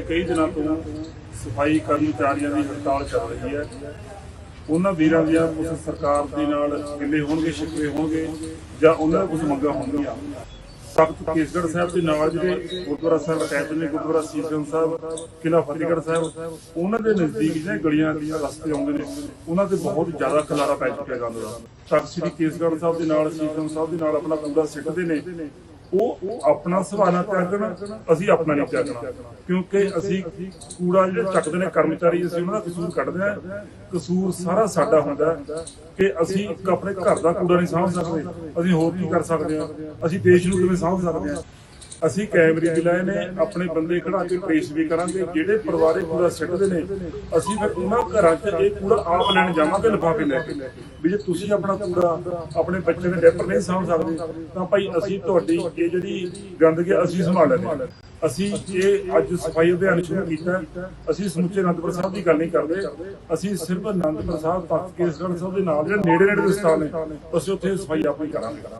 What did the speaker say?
ਕਈ ਦਿਨਾਂ ਤੋਂ ਸਫ਼ਾਈ ਕਰਮਚਾਰੀਆਂ ਦੀ ਹੜਤਾਲ ਚੱਲ ਰਹੀ ਹੈ। ਉਹਨਾਂ ਵੀਰਾਂ ਦੀਆਂ ਕੁਝ ਸਰਕਾਰ ਦੇ ਨਾਲ ਗਿੱਲੇ ਹੋਣਗੇ ਸ਼ਿਕਵੇ ਹੋਣਗੇ ਜਾਂ ਉਹਨਾਂ ਕੁਝ ਮੰਗਾਂ ਹੋਣਗੀਆਂ। ਸਖਤ ਕੇਸਗੜ੍ਹ ਸਾਹਿਬ ਦੇ ਨਾਲ ਜਿਹੜੇ ਗੁਰਦੁਆਰਾ ਸਾਹਿਬ ਅਟੈਚ ਨੇ, ਗੁਰਦੁਆਰਾ ਸੀਸਗੰਜ ਸਾਹਿਬ, ਕਿਲ੍ਹਾ ਫਤਿਹਗੜ੍ਹ ਸਾਹਿਬ, ਉਹਨਾਂ ਦੇ ਨਜ਼ਦੀਕ ਜਿਹੜੇ ਗਲੀਆਂ ਦੀਆਂ ਰਸਤੇ ਆਉਂਦੇ ਨੇ, ਉਹਨਾਂ ਤੇ ਬਹੁਤ ਜ਼ਿਆਦਾ ਖਲਾਰਾ ਪੈ ਚੁੱਕਿਆ ਗੰਦ ਦਾ। ਤਖਤ ਸ੍ਰੀ ਕੇਸਗੜ੍ਹ ਸਾਹਿਬ ਦੇ ਨਾਲ ਸੀਸਗੰਜ ਸਾਹਿਬ ਦੇ ਨਾਲ ਆਪਣਾ ਕੂੜਾ ਸਿੱਟਦੇ ਨੇ। ਉਹ ਉਹ ਆਪਣਾ ਸਵਾਨਾ ਤਿਆਗਣ ਅਸੀਂ ਆਪਣਾ ਨਹੀਂ ਤਿਆਗਣਾ ਕਿਉਂਕਿ ਅਸੀਂ ਕੂੜਾ ਜਿਹੜਾ ਚੱਕਦੇ ਨੇ, ਕਰਮਚਾਰੀ ਅਸੀਂ ਉਹਨਾਂ ਦਾ ਕਸੂਰ ਕੱਢਦੇ ਆ ਕਸੂਰ ਸਾਰਾ ਸਾਡਾ ਹੁੰਦਾ ਕਿ ਅਸੀਂ ਆਪਣੇ ਘਰ ਦਾ ਕੂੜਾ ਨਹੀਂ ਸਾਂਭ ਸਕਦੇ। ਅਸੀਂ ਹੋਰ ਕੀ ਕਰ ਸਕਦੇ ਆ ਅਸੀਂ ਦੇਸ਼ ਨੂੰ ਕਿਵੇਂ ਸਾਂਭ ਸਕਦੇ ਆ ਅਸੀਂ ਕੈਮਰੇ ਵੀ ਲਾਏ ਨੇ, ਆਪਣੇ ਬੰਦੇ ਖੜਾ ਕੇ ਪੇਸ਼ ਵੀ ਕਰਾਂਗੇ, ਜਿਹੜੇ ਪਰਿਵਾਰੇ ਕੂੜਾ ਸਿੱਟਦੇ ਨੇ, ਅਸੀਂ ਫਿਰ ਉਹਨਾਂ ਘਰਾਂ 'ਚ ਇਹ ਕੂੜਾ ਆਪ ਲੈਣ ਜਾਵਾਂਗੇ ਲਿਫਾਫੇ ਲੈ ਕੇ। ਵੀ ਜੇ ਤੁਸੀਂ ਆਪਣਾ ਕੂੜਾ ਆਪਣੇ ਬੱਚੇ ਦੇ ਡੈਪਰ ਨਹੀਂ ਸਾਂਭ ਸਕਦੇ, ਤਾਂ ਭਾਈ ਅਸੀਂ ਤੁਹਾਡੀ ਇਹ ਜਿਹੜੀ ਗੰਦਗੀ ਅਸੀਂ ਸੰਭਾਲ ਲੈਂਦੇ ਅਸੀਂ ਇਹ ਅੱਜ ਸਫ਼ਾਈ ਅਭਿਆਨ ਸ਼ੁਰੂ ਕੀਤਾ ਅਸੀਂ ਸਮੁੱਚੇ ਅਨੰਦਪੁਰ ਸਾਹਿਬ ਦੀ ਗੱਲ ਨਹੀਂ ਕਰਦੇ। ਅਸੀਂ ਸਿਰਫ ਅਨੰਦਪੁਰ ਸਾਹਿਬ ਤਖਤ ਕੇਸਗੜ੍ਹ ਸਾਹਿਬ ਦੇ ਨਾਲ ਜਿਹੜੇ ਨੇੜੇ ਨੇੜੇ ਦੇ ਸਥਾਨ ਨੇ, ਅਸੀਂ ਉੱਥੇ ਸਫ਼ਾਈ ਆਪਣੀ ਕਰਾਂਗੇ।